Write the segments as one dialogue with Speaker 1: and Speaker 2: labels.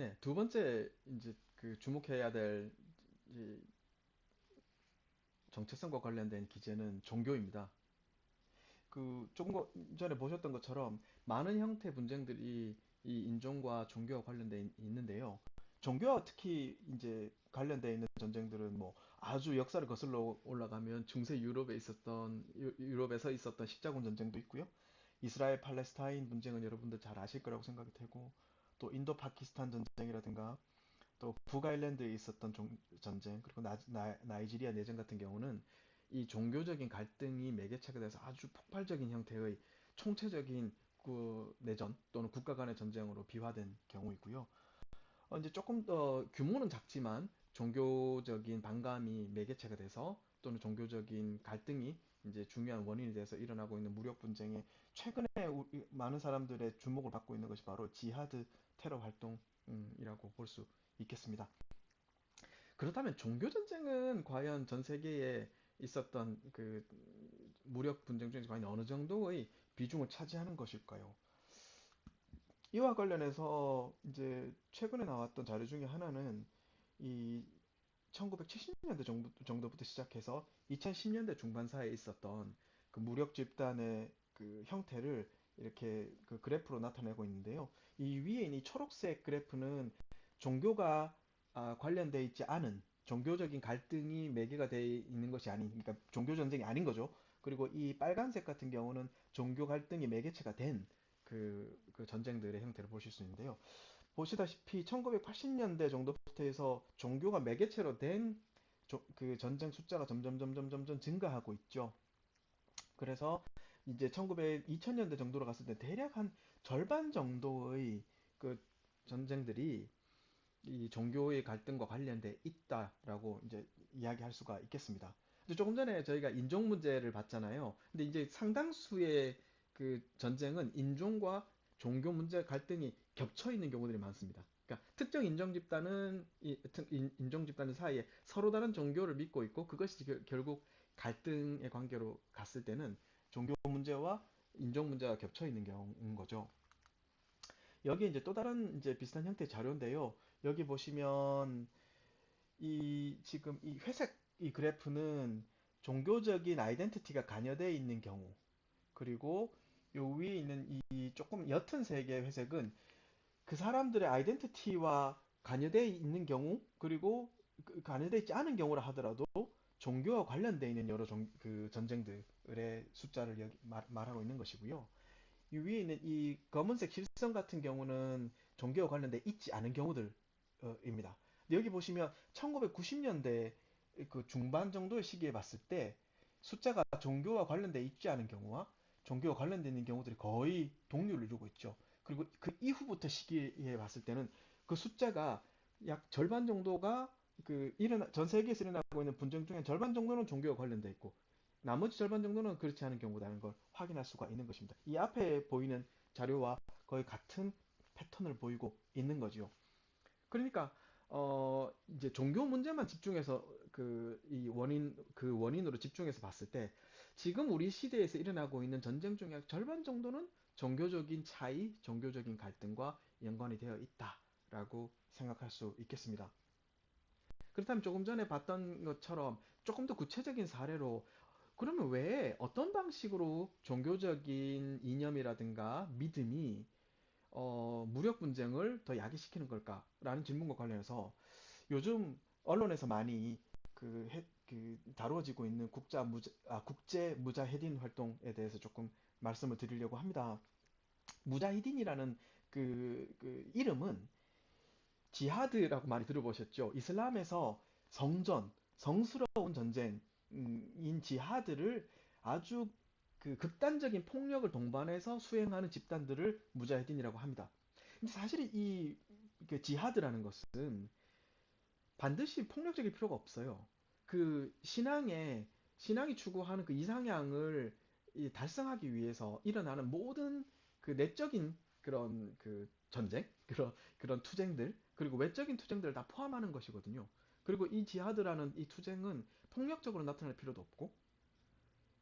Speaker 1: 네, 두 번째 이제 그 주목해야 될 이 정체성과 관련된 기제는 종교입니다. 그 조금 거- 전에 보셨던 것처럼 많은 형태 분쟁들이 이 인종과 종교와 관련돼 있- 있는데요. 종교와 특히 이제 관련돼 있는 전쟁들은 뭐 아주 역사를 거슬러 올라가면 중세 유럽에 있었던 유- 유럽에서 있었던 십자군 전쟁도 있고요. 이스라엘 팔레스타인 분쟁은 여러분들 잘 아실 거라고 생각이 되고 또 인도 파키스탄 전쟁이라든가 또 북아일랜드에 있었던 종- 전쟁 그리고 나, 나, 나 이지리아 내전 같은 경우는 이 종교적인 갈등이 매개체가 돼서 아주 폭발적인 형태의 총체적인 그 내전 또는 국가 간의 전쟁으로 비화된 경우이고요. 어, 이제 조금 더 규모는 작지만 종교적인 반감이 매개체가 돼서 또는 종교적인 갈등이 이제 중요한 원인이 돼서 일어나고 있는 무력 분쟁에 최근에 우리- 많은 사람들의 주목을 받고 있는 것이 바로 지하드 테러 활동이라고 볼 수 있겠습니다. 그렇다면 종교 전쟁은 과연 전 세계에 있었던 그 무력 분쟁 중에서 과연 어느 정도의 비중을 차지하는 것일까요? 이와 관련해서 이제 최근에 나왔던 자료 중에 하나는 이 1970년대 정도부터 시작해서 2010년대 중반 사이에 있었던 그 무력 집단의 그 형태를 이렇게 그 그래프로 나타내고 있는데요. 이 위에 있는 이 초록색 그래프는 종교가 아, 관련돼 있지 않은 종교적인 갈등이 매개가 돼 있는 것이 아닌, 그러니까 종교 전쟁이 아닌 거죠. 그리고 이 빨간색 같은 경우는 종교 갈등이 매개체가 된 그, 그 전쟁들의 형태를 보실 수 있는데요. 보시다시피 1980년대 정도부터 해서 종교가 매개체로 된 그 전쟁 숫자가 점점 점점 점점 증가하고 있죠. 그래서 이제 1900, 2000년대 정도로 갔을 때 대략 한 절반 정도의 그 전쟁들이 이 종교의 갈등과 관련돼 있다라고 이제 이야기할 수가 있겠습니다. 조금 전에 저희가 인종 문제를 봤잖아요. 근데 이제 상당수의 그 전쟁은 인종과 종교 문제 갈등이 겹쳐 있는 경우들이 많습니다. 그러니까 특정 인종 집단은 인종 집단 사이에 서로 다른 종교를 믿고 있고 그것이 결국 갈등의 관계로 갔을 때는 종교 문제와 인종 문제가 겹쳐 있는 경우인 거죠. 여기 이제 또 다른 이제 비슷한 형태의 자료인데요. 여기 보시면 이 지금 이 회색 이 그래프는 종교적인 아이덴티티가 관여되어 있는 경우 그리고 요 위에 있는 이 조금 옅은 색의 회색은 그 사람들의 아이덴티티와 관여되어 있는 경우 그리고 그 관여되어 있지 않은 경우라 하더라도 종교와 관련되어 있는 여러 종, 그 전쟁들의 숫자를 여기 말, 말하고 있는 것이고요. 이 위에 있는 이 검은색 실선 같은 경우는 종교와 관련돼 있지 않은 경우들입니다. 여기 보시면 1990년대 그 중반 정도의 시기에 봤을 때 숫자가 종교와 관련돼 있지 않은 경우와 종교와 관련돼 있는 경우들이 거의 동률을 두고 있죠. 그리고 그 이후부터 시기에 봤을 때는 그 숫자가 약 절반 정도가 그 일어나 전 세계에서 일어나고 있는 분쟁 중에 절반 정도는 종교와 관련돼 있고 나머지 절반 정도는 그렇지 않은 경우라는 걸 확인할 수가 있는 것입니다. 이 앞에 보이는 자료와 거의 같은 패턴을 보이고 있는 거죠. 그러니까 어 이제 종교 문제만 집중해서 그 이 원인 그 원인으로 집중해서 봤을 때 지금 우리 시대에서 일어나고 있는 전쟁 중에 절반 정도는 종교적인 차이, 종교적인 갈등과 연관이 되어 있다라고 생각할 수 있겠습니다. 그렇다면 조금 전에 봤던 것처럼 조금 더 구체적인 사례로 그러면 왜 어떤 방식으로 종교적인 이념이라든가 믿음이 어, 무력 분쟁을 더 야기시키는 걸까라는 질문과 관련해서 요즘 언론에서 많이 그, 해, 그 다루어지고 있는 국자 무자, 아, 국제 무자헤딘 활동에 대해서 조금 말씀을 드리려고 합니다. 무자히딘이라는 그, 그 이름은 지하드라고 많이 들어보셨죠? 이슬람에서 성전, 성스러운 전쟁인 지하드를 아주 그 극단적인 폭력을 동반해서 수행하는 집단들을 무자헤딘이라고 합니다. 근데 사실 이그 지하드라는 것은 반드시 폭력적일 필요가 없어요. 그 신앙에 신앙이 추구하는 그 이상향을 달성하기 위해서 일어나는 모든 그 내적인 그런 그 전쟁, 그런 그런 투쟁들, 그리고 외적인 투쟁들을 다 포함하는 것이거든요. 그리고 이 지하드라는 이 투쟁은 폭력적으로 나타날 필요도 없고,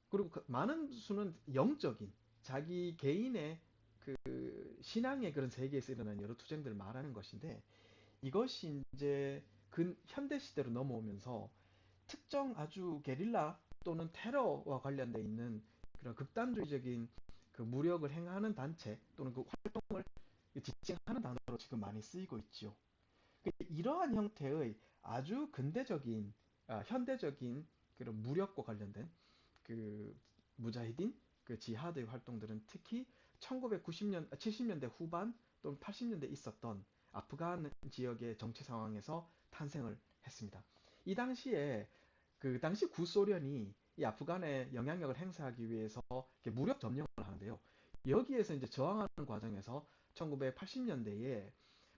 Speaker 1: 그리고 그 많은 수는 영적인 자기 개인의 그그 신앙의 그런 세계에서 일어난 여러 투쟁들을 말하는 것인데 이것이 이제 근 현대 시대로 넘어오면서 특정 아주 게릴라 또는 테러와 관련돼 있는 그런 극단주의적인 그 무력을 행하는 단체 또는 그 활동을 지칭하는 단어로 지금 많이 쓰이고 있지요. 그 이러한 형태의 아주 근대적인 아, 현대적인 그런 무력과 관련된 그 무자히딘 그 지하드의 활동들은 특히 1990년 70년대 후반 또는 80년대 있었던 아프간 지역의 정치 상황에서 탄생을 했습니다. 이 당시에 그 당시 구소련이 이 아프간에 영향력을 행사하기 위해서 무력 점령을 하는데요. 여기에서 이제 저항하는 과정에서 1980년대에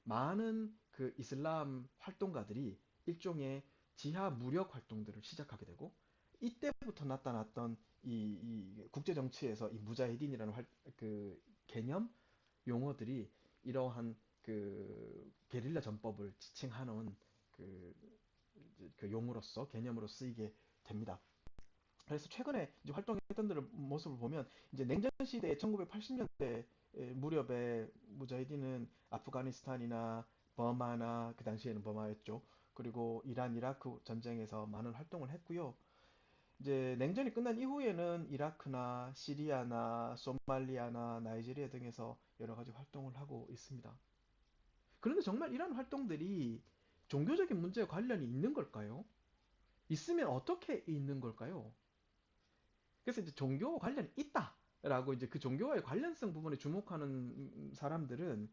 Speaker 1: 많은 그 이슬람 활동가들이 일종의 지하 무력 활동들을 시작하게 되고 이때부터 나타났던 이, 이 국제 정치에서 이 무자히딘이라는 활, 그 개념 용어들이 이러한 그 게릴라 전법을 지칭하는 그, 그 용어로서 개념으로 쓰이게 됩니다. 그래서 최근에 이제 활동했던 모습을 보면 이제 냉전 시대 1980년대 무렵에 무자히딘은 아프가니스탄이나 버마나 그 당시에는 버마였죠. 그리고 이란, 이라크 전쟁에서 많은 활동을 했고요. 이제 냉전이 끝난 이후에는 이라크나 시리아나 소말리아나 나이지리아 등에서 여러 가지 활동을 하고 있습니다. 그런데 정말 이런 활동들이 종교적인 문제와 관련이 있는 걸까요? 있으면 어떻게 있는 걸까요? 그래서 이제 종교와 관련이 있다라고 이제 그 종교와의 관련성 부분에 주목하는 사람들은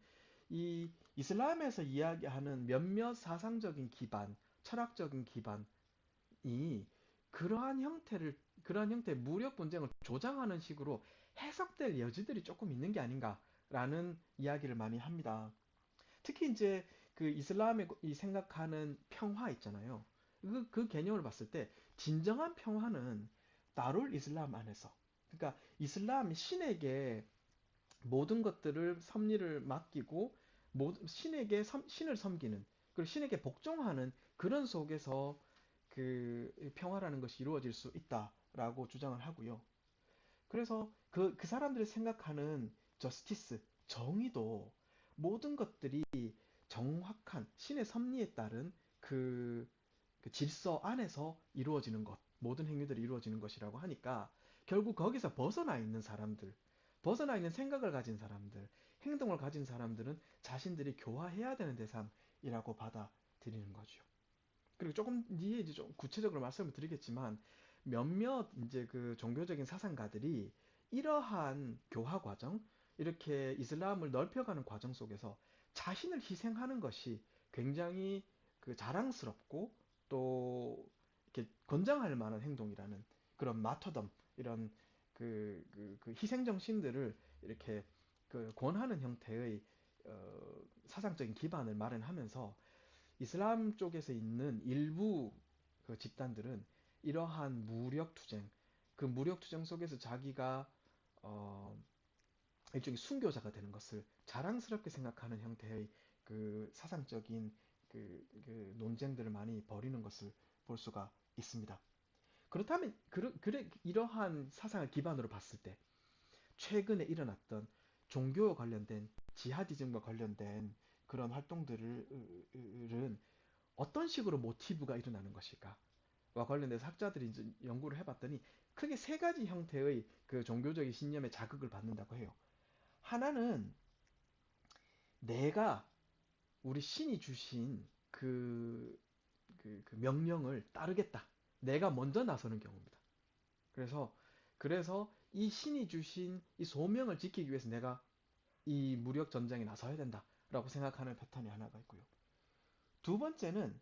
Speaker 1: 이 이슬람에서 이야기하는 몇몇 사상적인 기반, 철학적인 기반이 그러한 형태를 그러한 형태의 무력 분쟁을 조장하는 식으로 해석될 여지들이 조금 있는 게 아닌가라는 이야기를 많이 합니다. 특히 이제 그 이슬람이 생각하는 평화 있잖아요. 그, 그 개념을 봤을 때 진정한 평화는 다룰 이슬람 안에서 그러니까 이슬람 신에게 모든 것들을 섭리를 맡기고 신에게 신을 섬기는 그리고 신에게 복종하는 그런 속에서 그 평화라는 것이 이루어질 수 있다라고 주장을 하고요. 그래서 그, 그 사람들이 생각하는 저스티스, 정의도 모든 것들이 정확한 신의 섭리에 따른 그, 그 질서 안에서 이루어지는 것, 모든 행위들이 이루어지는 것이라고 하니까 결국 거기서 벗어나 있는 사람들, 벗어나 있는 생각을 가진 사람들, 행동을 가진 사람들은 자신들이 교화해야 되는 대상이라고 받아들이는 거죠. 그리고 조금 뒤에 이제 좀 구체적으로 말씀을 드리겠지만 몇몇 이제 그 종교적인 사상가들이 이러한 교화 과정, 이렇게 이슬람을 넓혀가는 과정 속에서 자신을 희생하는 것이 굉장히 그 자랑스럽고 또 이렇게 권장할 만한 행동이라는 그런 마터덤 이런 그, 그, 그 희생 정신들을 이렇게 그 권하는 형태의 어, 사상적인 기반을 마련하면서 이슬람 쪽에서 있는 일부 그 집단들은 이러한 무력 투쟁, 그 무력 투쟁 속에서 자기가 어, 일종의 순교자가 되는 것을 자랑스럽게 생각하는 형태의 그 사상적인 그, 그 논쟁들을 많이 벌이는 것을 볼 수가 있습니다. 그렇다면 그러, 그래, 이러한 사상을 기반으로 봤을 때 최근에 일어났던 종교와 관련된 지하디즘과 관련된 그런 활동들은 어떤 식으로 모티브가 일어나는 것일까? 와 관련돼서 학자들이 이제 연구를 해봤더니 크게 세 가지 형태의 그 종교적인 신념에 자극을 받는다고 해요. 하나는 내가 우리 신이 주신 그, 그, 그 명령을 따르겠다. 내가 먼저 나서는 경우입니다. 그래서 그래서 이 신이 주신 이 소명을 지키기 위해서 내가 이 무력 전쟁에 나서야 된다. 라고 생각하는 패턴이 하나가 있고요. 두 번째는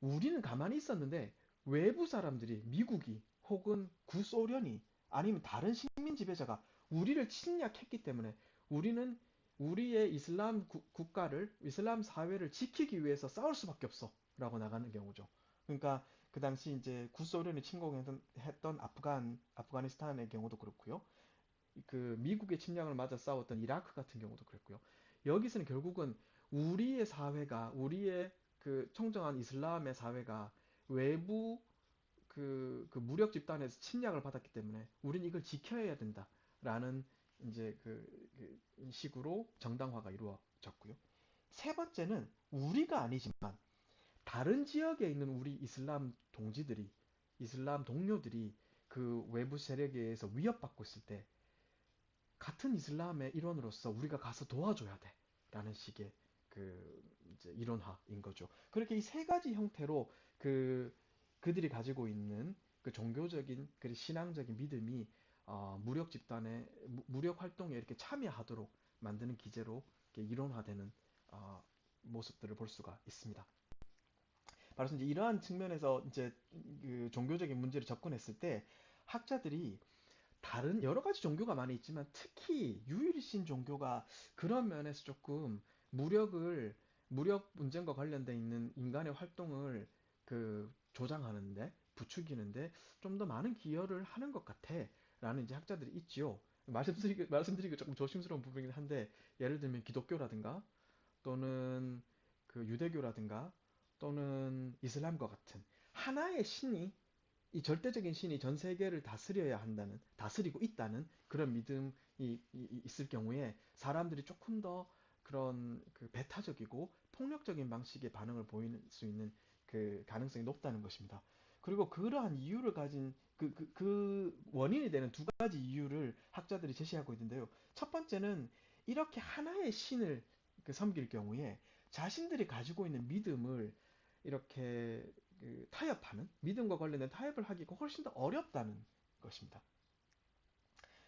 Speaker 1: 우리는 가만히 있었는데 외부 사람들이 미국이 혹은 구소련이 아니면 다른 식민 지배자가 우리를 침략했기 때문에 우리는 우리의 이슬람 구, 국가를 이슬람 사회를 지키기 위해서 싸울 수밖에 없어 라고 나가는 경우죠. 그러니까 그 당시 이제 구소련이 침공했던 아프간 아프가니스탄의 경우도 그렇고요. 그 미국의 침략을 맞아 싸웠던 이라크 같은 경우도 그랬고요. 여기서는 결국은 우리의 사회가 우리의 그 청정한 이슬람의 사회가 외부 그, 그 무력 집단에서 침략을 받았기 때문에 우리는 이걸 지켜야 된다라는 이제 그, 그 식으로 정당화가 이루어졌고요. 세 번째는 우리가 아니지만 다른 지역에 있는 우리 이슬람 동지들이 이슬람 동료들이 그 외부 세력에 의해서 위협받고 있을 때 같은 이슬람의 일원으로서 우리가 가서 도와줘야 돼. 라는 식의 그 이제 이론화인 거죠. 그렇게 이 세 가지 형태로 그 그들이 가지고 있는 그 종교적인 그 신앙적인 믿음이 어, 무력 집단의 무- 무력 활동에 이렇게 참여하도록 만드는 기제로 이렇게 이론화되는 어, 모습들을 볼 수가 있습니다. 바로 이제 이러한 측면에서 이제 그 종교적인 문제를 접근했을 때 학자들이 다른 여러 가지 종교가 많이 있지만 특히 유일신 종교가 그런 면에서 조금 무력을 무력 분쟁과 관련돼 있는 인간의 활동을 그 조장하는데 부추기는데 좀 더 많은 기여를 하는 것 같아라는 이제 학자들이 있지요. 말씀드리기 말씀드리기 조금 조심스러운 부분이긴 한데 예를 들면 기독교라든가 또는 그 유대교라든가 또는 이슬람과 같은 하나의 신이 이 절대적인 신이 전 세계를 다스려야 한다는, 다스리고 있다는 그런 믿음이 있을 경우에 사람들이 조금 더 그런 그 배타적이고 폭력적인 방식의 반응을 보이는 수 있는 그 가능성이 높다는 것입니다. 그리고 그러한 이유를 가진 그, 그, 그 원인이 되는 두 가지 이유를 학자들이 제시하고 있는데요. 첫 번째는 이렇게 하나의 신을 그 섬길 경우에 자신들이 가지고 있는 믿음을 이렇게 그 타협하는 믿음과 관련된 타협을 하기가 훨씬 더 어렵다는 것입니다.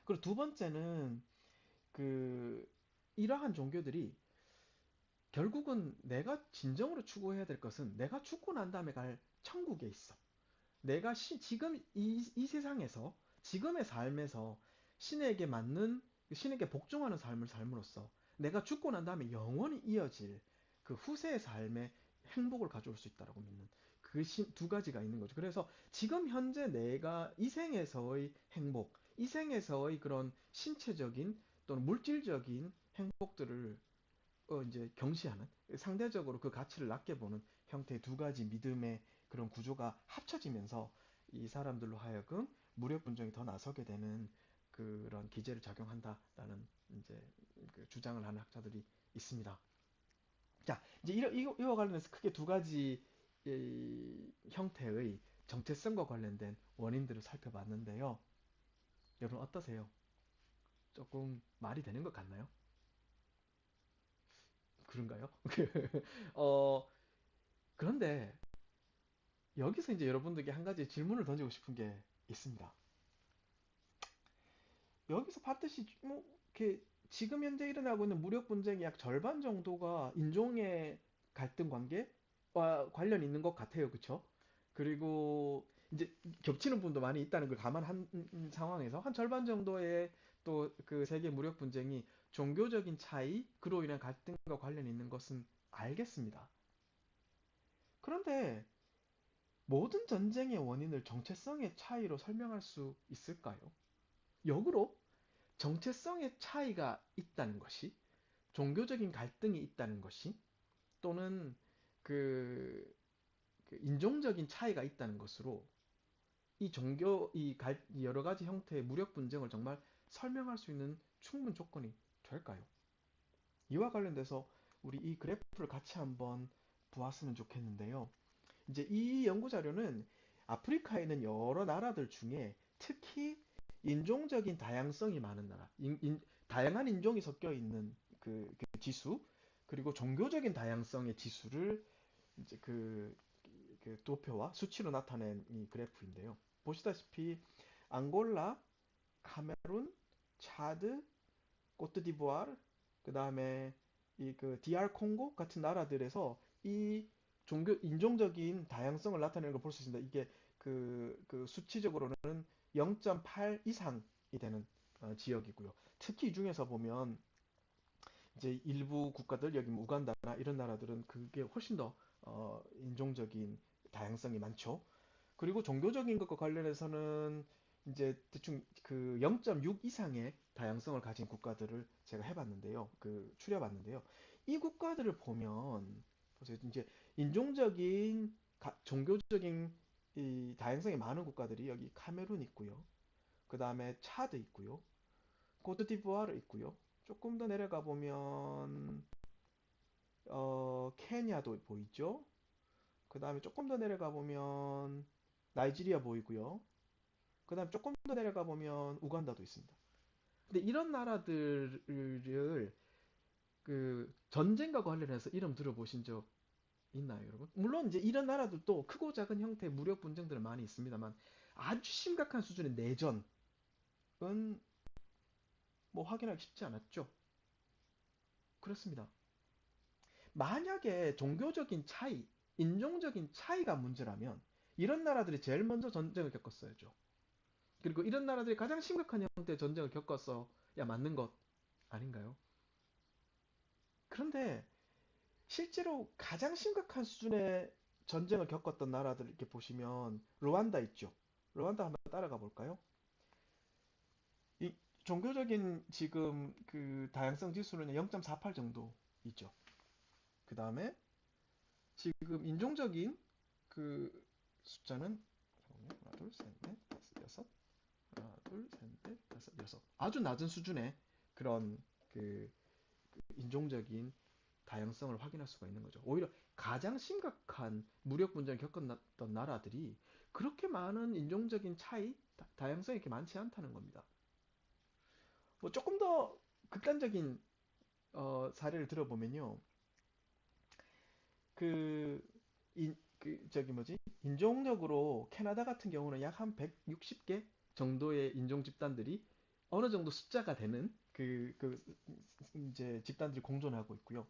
Speaker 1: 그리고 두 번째는 그 이러한 종교들이 결국은 내가 진정으로 추구해야 될 것은 내가 죽고 난 다음에 갈 천국에 있어. 내가 시, 지금 이, 이 세상에서 지금의 삶에서 신에게 맞는 신에게 복종하는 삶을 삶으로써 내가 죽고 난 다음에 영원히 이어질 그 후세의 삶의 행복을 가져올 수 있다라고 믿는 그 두 가지가 있는 거죠. 그래서 지금 현재 내가 이 생에서의 행복, 이 생에서의 그런 신체적인 또는 물질적인 행복들을 어 이제 경시하는 상대적으로 그 가치를 낮게 보는 형태의 두 가지 믿음의 그런 구조가 합쳐지면서 이 사람들로 하여금 무력 분쟁이 더 나서게 되는 그런 기제를 작용한다라는 이제 그 주장을 하는 학자들이 있습니다. 자, 이제 이러, 이와 관련해서 크게 두 가지 이 형태의 정체성과 관련된 원인들을 살펴봤는데요. 여러분 어떠세요? 조금 말이 되는 것 같나요? 그런가요? 어, 그런데 여기서 이제 여러분들께 한 가지 질문을 던지고 싶은 게 있습니다. 여기서 봤듯이 뭐 이렇게 지금 현재 일어나고 있는 무력 분쟁의 약 절반 정도가 인종의 갈등 관계와 관련 있는 것 같아요. 그쵸? 그리고 이제 겹치는 부분도 많이 있다는 걸 감안한 상황에서 한 절반 정도의 또 그 세계 무력 분쟁이 종교적인 차이, 그로 인한 갈등과 관련이 있는 것은 알겠습니다. 그런데 모든 전쟁의 원인을 정체성의 차이로 설명할 수 있을까요? 역으로 정체성의 차이가 있다는 것이 종교적인 갈등이 있다는 것이 또는 그, 그 인종적인 차이가 있다는 것으로 이 종교 이 여러 가지 형태의 무력 분쟁을 정말 설명할 수 있는 충분 조건이 될까요? 이와 관련돼서 우리 이 그래프를 같이 한번 보았으면 좋겠는데요. 이제 이 연구 자료는 아프리카에 있는 여러 나라들 중에 특히 인종적인 다양성이 많은 나라, 인, 인, 다양한 인종이 섞여 있는 그, 그, 지수, 그리고 종교적인 다양성의 지수를 이제 그, 그 도표와 수치로 나타낸 이 그래프인데요. 보시다시피 앙골라, 카메룬, 차드, 코트디부아르, 그 다음에 이 그 DR 콩고 같은 나라들에서 이 종교 인종적인 다양성을 나타내는 걸 볼 수 있습니다. 이게 그, 그 수치적으로는 0.8 이상이 되는 어, 지역이고요. 특히 이 중에서 보면 이제 일부 국가들 여기 뭐 우간다나 이런 나라들은 그게 훨씬 더 어, 인종적인 다양성이 많죠. 그리고 종교적인 것과 관련해서는 이제 대충 그 0.6 이상의 다양성을 가진 국가들을 제가 해봤는데요. 그 추려봤는데요. 이 국가들을 보면 보세요. 이제 인종적인 가, 종교적인 이 다양성이 많은 국가들이 여기 카메룬 있고요. 그 다음에 차드 있고요. 코트디부아르 있고요. 조금 더 내려가 보면 어, 케냐도 보이죠. 그 다음에 조금 더 내려가 보면 나이지리아 보이고요. 그 다음에 조금 더 내려가 보면 우간다도 있습니다. 근데 이런 나라들을 그 전쟁과 관련해서 이름 들어보신 적 있나요, 여러분? 물론 이제 이런 나라들도 크고 작은 형태의 무력 분쟁들은 많이 있습니다만 아주 심각한 수준의 내전은 뭐 확인하기 쉽지 않았죠. 그렇습니다. 만약에 종교적인 차이, 인종적인 차이가 문제라면 이런 나라들이 제일 먼저 전쟁을 겪었어야죠. 그리고 이런 나라들이 가장 심각한 형태의 전쟁을 겪었어야 맞는 것 아닌가요? 그런데 실제로 가장 심각한 수준의 전쟁을 겪었던 나라들 이렇게 보시면 루안다 있죠. 루안다 한번 따라가 볼까요? 이 종교적인 지금 그 다양성 지수는 0.48 정도 있죠. 그 다음에 지금 인종적인 그 숫자는 하나, 둘, 셋, 넷, 다섯, 여섯, 하나, 둘, 셋, 넷, 다섯, 여섯. 아주 낮은 수준의 그런 그, 그 인종적인 다양성을 확인할 수가 있는 거죠. 오히려 가장 심각한 무력 분쟁을 겪었던 나라들이 그렇게 많은 인종적인 차이, 다, 양성이 이렇게 많지 않다는 겁니다. 뭐 조금 더 극단적인 어, 사례를 들어보면요. 그, 인, 그, 저기 뭐지? 인종적으로 캐나다 같은 경우는 약 한 160개 정도의 인종 집단들이 어느 정도 숫자가 되는 그, 그, 이제 집단들이 공존하고 있고요.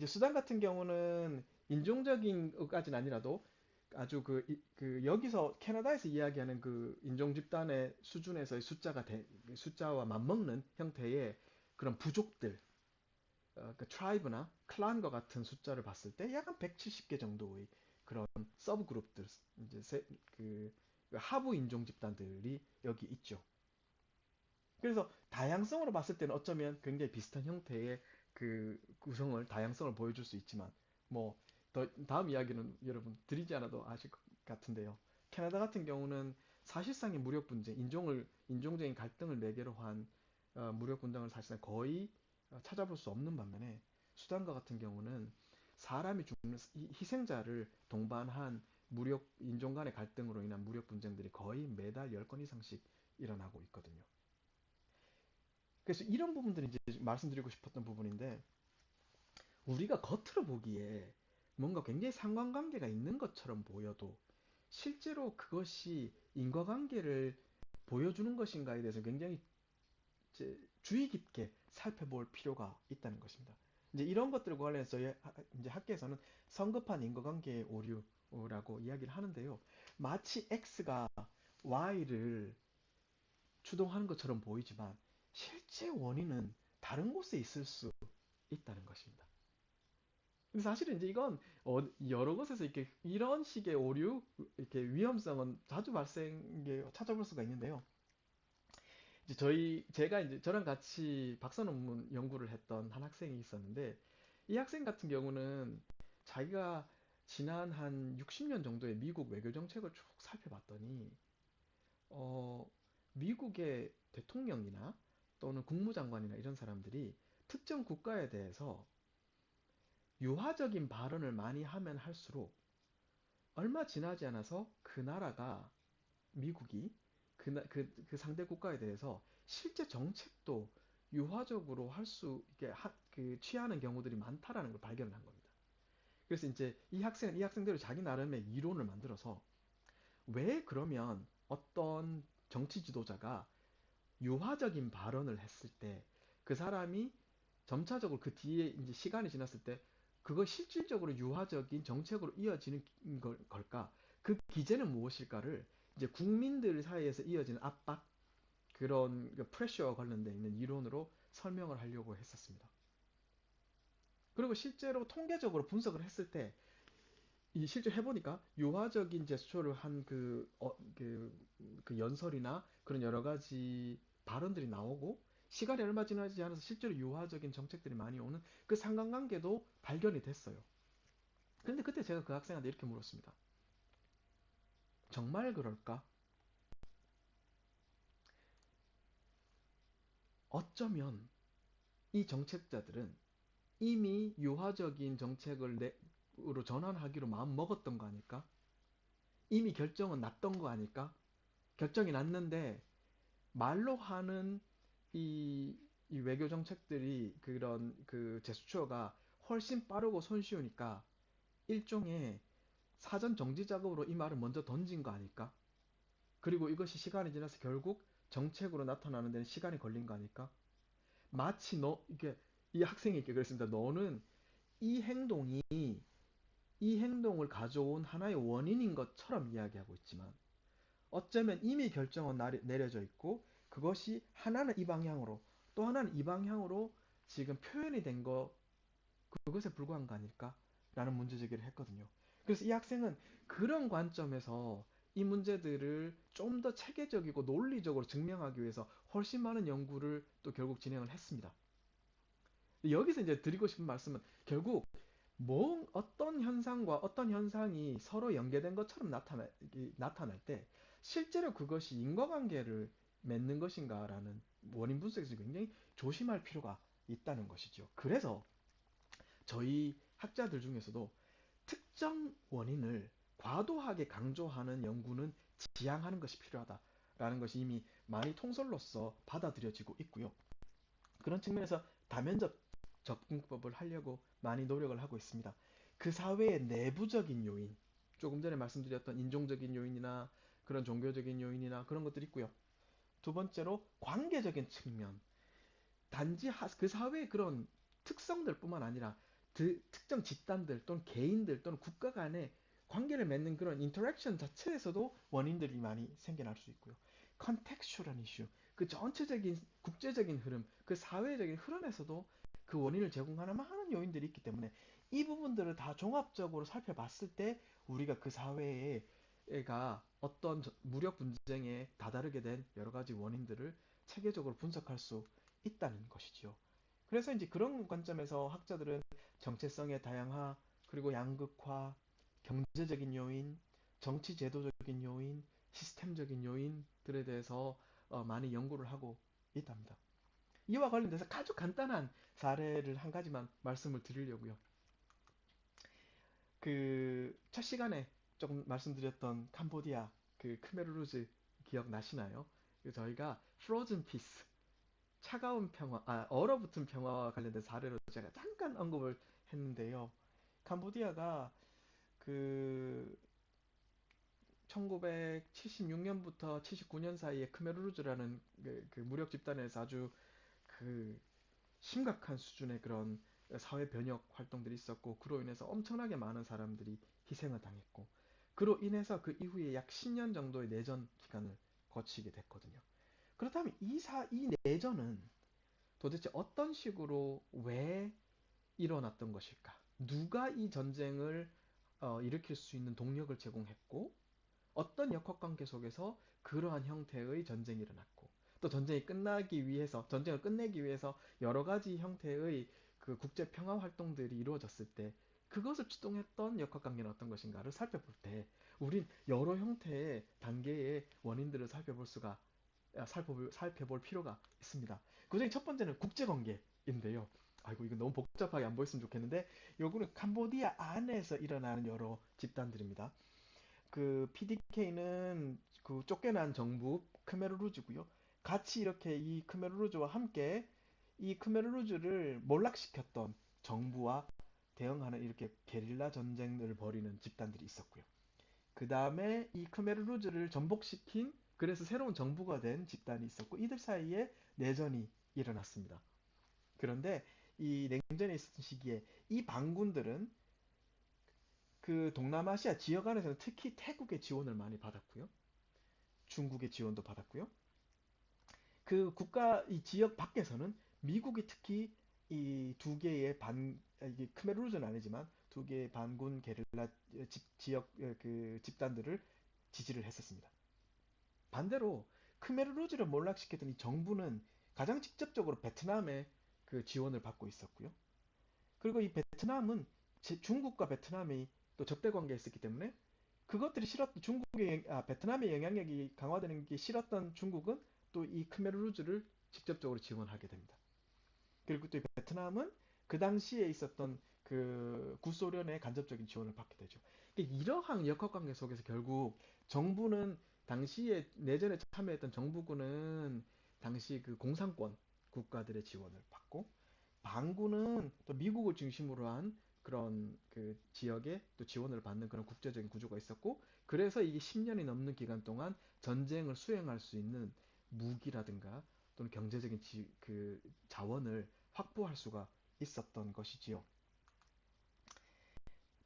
Speaker 1: 이제 수단 같은 경우는 인종적인 것까지는 아니라도 아주 그, 그 여기서 캐나다에서 이야기하는 그 인종 집단의 수준에서의 숫자가 대, 숫자와 맞먹는 형태의 그런 부족들, 어, 그 트라이브나 클란과 같은 숫자를 봤을 때약한 170개 정도의 그런 서브 그룹들, 이제 세, 그, 그 하부 인종 집단들이 여기 있죠. 그래서 다양성으로 봤을 때는 어쩌면 굉장히 비슷한 형태의 그 구성을 다양성을 보여줄 수 있지만 뭐 더, 다음 이야기는 여러분 드리지 않아도 아실 것 같은데요. 캐나다 같은 경우는 사실상의 무력 분쟁, 인종을 인종적인 갈등을 매개로 한 어, 무력 분쟁을 사실상 거의 어, 찾아볼 수 없는 반면에 수단과 같은 경우는 사람이 죽는 희생자를 동반한 무력 인종 간의 갈등으로 인한 무력 분쟁들이 거의 매달 10건 이상씩 일어나고 있거든요. 그래서 이런 부분들이 이제 말씀드리고 싶었던 부분인데 우리가 겉으로 보기에 뭔가 굉장히 상관관계가 있는 것처럼 보여도 실제로 그것이 인과관계를 보여주는 것인가에 대해서 굉장히 주의 깊게 살펴볼 필요가 있다는 것입니다. 이제 이런 것들과 관련해서 이제 학계에서는 성급한 인과관계의 오류라고 이야기를 하는데요. 마치 X가 Y를 추동하는 것처럼 보이지만 실제 원인은 다른 곳에 있을 수 있다는 것입니다. 근데 사실은 이제 이건 어, 여러 곳에서 이렇게 이런 식의 오류, 이렇게 위험성은 자주 발생게 찾아볼 수가 있는데요. 이제 저희 제가 이제 저랑 같이 박사 논문 연구를 했던 한 학생이 있었는데 이 학생 같은 경우는 자기가 지난 한 60년 정도의 미국 외교 정책을 쭉 살펴봤더니 어, 미국의 대통령이나 또는 국무장관이나 이런 사람들이 특정 국가에 대해서 유화적인 발언을 많이 하면 할수록 얼마 지나지 않아서 그 나라가 미국이 그, 그, 그 상대 국가에 대해서 실제 정책도 유화적으로 할 수 있게 하, 그 취하는 경우들이 많다라는 걸 발견을 한 겁니다. 그래서 이제 이 학생은 이 학생대로 자기 나름의 이론을 만들어서 왜 그러면 어떤 정치 지도자가 유화적인 발언을 했을 때 그 사람이 점차적으로 그 뒤에 이제 시간이 지났을 때 그거 실질적으로 유화적인 정책으로 이어지는 걸, 걸까? 그 기제는 무엇일까를 이제 국민들 사이에서 이어지는 압박 그런 그 프레셔와 관련되어 있는 이론으로 설명을 하려고 했었습니다. 그리고 실제로 통계적으로 분석을 했을 때, 이 실제 해보니까 유화적인 제스처를 한그 어, 그, 그 연설이나 그런 여러 가지 발언들이 나오고 시간이 얼마 지나지 않아서 실제로 유화적인 정책들이 많이 오는 그 상관관계도 발견이 됐어요. 그런데 그때 제가 그 학생한테 이렇게 물었습니다. 정말 그럴까? 어쩌면 이 정책자들은 이미 유화적인 정책을 내로 전환하기로 마음 먹었던 거 아닐까? 이미 결정은 났던 거 아닐까? 결정이 났는데 말로 하는 이, 이 외교 정책들이 그런 그 제스처가 훨씬 빠르고 손쉬우니까 일종의 사전 정지 작업으로 이 말을 먼저 던진 거 아닐까? 그리고 이것이 시간이 지나서 결국 정책으로 나타나는 데는 시간이 걸린 거 아닐까? 마치 너 이게 이 학생에게 그랬습니다. 너는 이 행동이 이 행동을 가져온 하나의 원인인 것처럼 이야기하고 있지만 어쩌면 이미 결정은 내려져 있고 그것이 하나는 이 방향으로 또 하나는 이 방향으로 지금 표현이 된 거 그것에 불과한 거 아닐까라는 문제 제기를 했거든요. 그래서 이 학생은 그런 관점에서 이 문제들을 좀 더 체계적이고 논리적으로 증명하기 위해서 훨씬 많은 연구를 또 결국 진행을 했습니다. 여기서 이제 드리고 싶은 말씀은 결국 뭐 어떤 현상과 어떤 현상이 서로 연계된 것처럼 나타나, 나타날 때 실제로 그것이 인과관계를 맺는 것인가라는 원인 분석에서 굉장히 조심할 필요가 있다는 것이죠. 그래서 저희 학자들 중에서도 특정 원인을 과도하게 강조하는 연구는 지양하는 것이 필요하다라는 것이 이미 많이 통설로서 받아들여지고 있고요. 그런 측면에서 다면적 접근법을 하려고 많이 노력을 하고 있습니다. 그 사회의 내부적인 요인, 조금 전에 말씀드렸던 인종적인 요인이나 그런 종교적인 요인이나 그런 것들이 있고요. 두 번째로 관계적인 측면, 단지 그 사회의 그런 특성들 뿐만 아니라 그 특정 집단들 또는 개인들 또는 국가 간의 관계를 맺는 그런 인터랙션 자체에서도 원인들이 많이 생겨날 수 있고요. 컨텍슈얼한 이슈, 그 전체적인 국제적인 흐름, 그 사회적인 흐름에서도 그 원인을 제공하는 많은 요인들이 있기 때문에 이 부분들을 다 종합적으로 살펴봤을 때 우리가 그 사회가 어떤 무력 분쟁에 다다르게 된 여러 가지 원인들을 체계적으로 분석할 수 있다는 것이지요. 그래서 이제 그런 관점에서 학자들은 정체성의 다양화, 그리고 양극화, 경제적인 요인, 정치 제도적인 요인, 시스템적인 요인들에 대해서 어, 많이 연구를 하고 있답니다. 이와 관련돼서 아주 간단한 사례를 한 가지만 말씀을 드리려고요. 그 첫 시간에 조금 말씀드렸던 캄보디아 그 크메르루즈 기억나시나요? 저희가 프로즌 피스 차가운 평화, 아, 얼어붙은 평화와 관련된 사례로 제가 잠깐 언급을 했는데요. 캄보디아가 그 1976년부터 79년 사이에 크메르루즈라는 그, 그 무력 집단에서 아주 그 심각한 수준의 그런 사회 변혁 활동들이 있었고 그로 인해서 엄청나게 많은 사람들이 희생을 당했고 그로 인해서 그 이후에 약 10년 정도의 내전 기간을 거치게 됐거든요. 그렇다면 이, 사, 이 내전은 도대체 어떤 식으로 왜 일어났던 것일까? 누가 이 전쟁을 어, 일으킬 수 있는 동력을 제공했고 어떤 역학관계 속에서 그러한 형태의 전쟁이 일어났고 또 전쟁이 끝나기 위해서 전쟁을 끝내기 위해서 여러 가지 형태의 그 국제 평화 활동들이 이루어졌을 때 그것을 추동했던 역학관계는 어떤 것인가를 살펴볼 때 우린 여러 형태의 단계의 원인들을 살펴볼 수가 아, 살펴볼, 살펴볼 필요가 있습니다. 그 중에 첫 번째는 국제관계인데요. 아이고 이거 너무 복잡하게 안 보였으면 좋겠는데 요거는 캄보디아 안에서 일어나는 여러 집단들입니다. 그 PDK는 그 쫓겨난 정부 크메르루즈고요. 같이 이렇게 이 크메르루즈와 함께 이 크메르루즈를 몰락시켰던 정부와 대응하는 이렇게 게릴라 전쟁을 벌이는 집단들이 있었고요. 그 다음에 이 크메르루즈를 전복시킨 그래서 새로운 정부가 된 집단이 있었고 이들 사이에 내전이 일어났습니다. 그런데 이 냉전에 있었던 시기에 이 반군들은 그 동남아시아 지역 안에서는 특히 태국의 지원을 많이 받았고요. 중국의 지원도 받았고요. 그 국가 이 지역 밖에서는 미국이 특히 이 두 개의 반 이게 크메르루즈는 아니지만 두 개의 반군 게릴라 집, 지역 그 집단들을 지지를 했었습니다. 반대로 크메르루즈를 몰락시켰던 이 정부는 가장 직접적으로 베트남의 그 지원을 받고 있었고요. 그리고 이 베트남은 중국과 베트남이 또 적대 관계에 있었기 때문에 그것들이 싫었던 중국의 아, 베트남의 영향력이 강화되는 게 싫었던 중국은 또 이 크메르루즈를 직접적으로 지원하게 됩니다. 그리고 또 베트남은 그 당시에 있었던 그 구소련의 간접적인 지원을 받게 되죠. 그러니까 이러한 역학관계 속에서 결국 정부는 당시에 내전에 참여했던 정부군은 당시 그 공산권 국가들의 지원을 받고 반군은 또 미국을 중심으로 한 그런 그 지역에 또 지원을 받는 그런 국제적인 구조가 있었고 그래서 이게 10년이 넘는 기간 동안 전쟁을 수행할 수 있는 무기라든가 또는 경제적인 지, 그 자원을 확보할 수가 있었던 것이지요.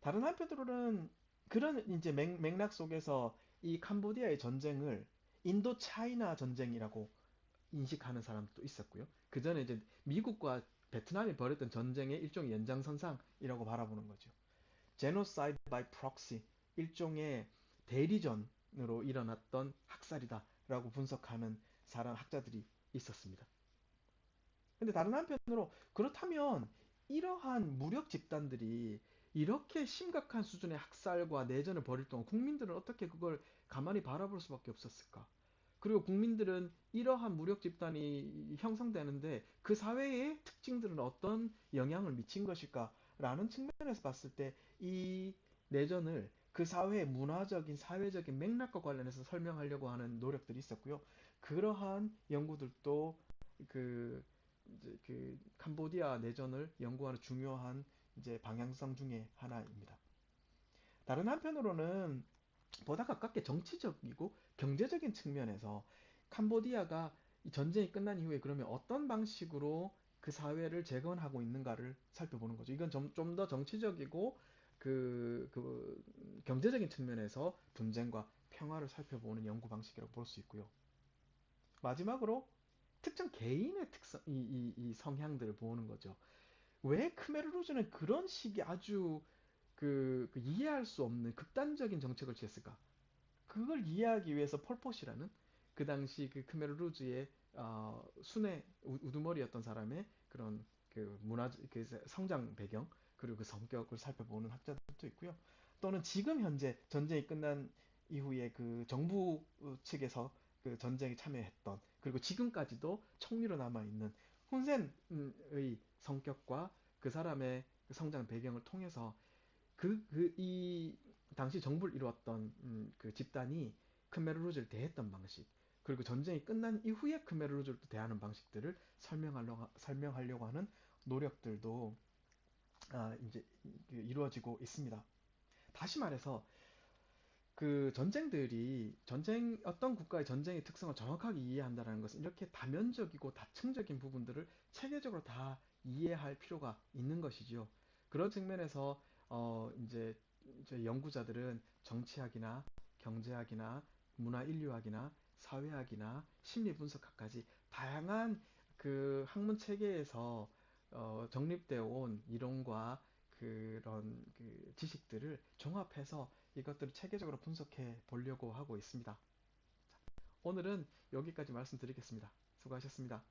Speaker 1: 다른 한편으로는 그런 이제 맥, 맥락 속에서 이 캄보디아의 전쟁을 인도 차이나 전쟁이라고 인식하는 사람도 있었고요. 그 전에 이제 미국과 베트남이 벌였던 전쟁의 일종의 연장선상이라고 바라보는 거죠. 제노사이드 바이 프록시 일종의 대리전으로 일어났던 학살이다라고 분석하는 사람 학자들이 있었습니다. 근데 다른 한편으로 그렇다면 이러한 무력 집단들이 이렇게 심각한 수준의 학살과 내전을 벌일 동안 국민들은 어떻게 그걸 가만히 바라볼 수밖에 없었을까? 그리고 국민들은 이러한 무력 집단이 형성되는데 그 사회의 특징들은 어떤 영향을 미친 것일까라는 측면에서 봤을 때 이 내전을 그 사회의 문화적인 사회적인 맥락과 관련해서 설명하려고 하는 노력들이 있었고요. 그러한 연구들도 그 이제 그 캄보디아 내전을 연구하는 중요한 이제 방향성 중에 하나입니다. 다른 한편으로는 보다 가깝게 정치적이고 경제적인 측면에서 캄보디아가 이 전쟁이 끝난 이후에 그러면 어떤 방식으로 그 사회를 재건하고 있는가를 살펴보는 거죠. 이건 좀 더 정치적이고 그, 그 경제적인 측면에서 분쟁과 평화를 살펴보는 연구 방식이라고 볼 수 있고요. 마지막으로 특정 개인의 특성, 이, 이, 이 성향들을 보는 거죠. 왜 크메르루즈는 그런 식의 아주 그, 그 이해할 수 없는 극단적인 정책을 취했을까? 그걸 이해하기 위해서 폴포시라는 그 당시 그 크메르루즈의 어, 순회 우두머리였던 사람의 그런 그 문화 그 성장 배경 그리고 그 성격을 살펴보는 학자들도 있고요. 또는 지금 현재 전쟁이 끝난 이후에 그 정부 측에서 그 전쟁에 참여했던 그리고 지금까지도 총리로 남아 있는 훈센의 성격과 그 사람의 성장 배경을 통해서 그, 그, 이, 당시 정부를 이루었던, 음, 그 집단이 크메르루즈를 대했던 방식, 그리고 전쟁이 끝난 이후에 크메르루즈를 또 대하는 방식들을 설명하려고, 설명하려고 하는 노력들도, 아, 이제, 그 이루어지고 있습니다. 다시 말해서, 그 전쟁들이, 전쟁, 어떤 국가의 전쟁의 특성을 정확하게 이해한다는 것은 이렇게 다면적이고 다층적인 부분들을 체계적으로 다 이해할 필요가 있는 것이지요. 그런 측면에서 어, 이제 저 연구자들은 정치학이나 경제학이나 문화 인류학이나 사회학이나 심리 분석학까지 다양한 그 학문 체계에서 어, 정립되어 온 이론과 그런 그 지식들을 종합해서 이것들을 체계적으로 분석해 보려고 하고 있습니다. 오늘은 여기까지 말씀드리겠습니다. 수고하셨습니다.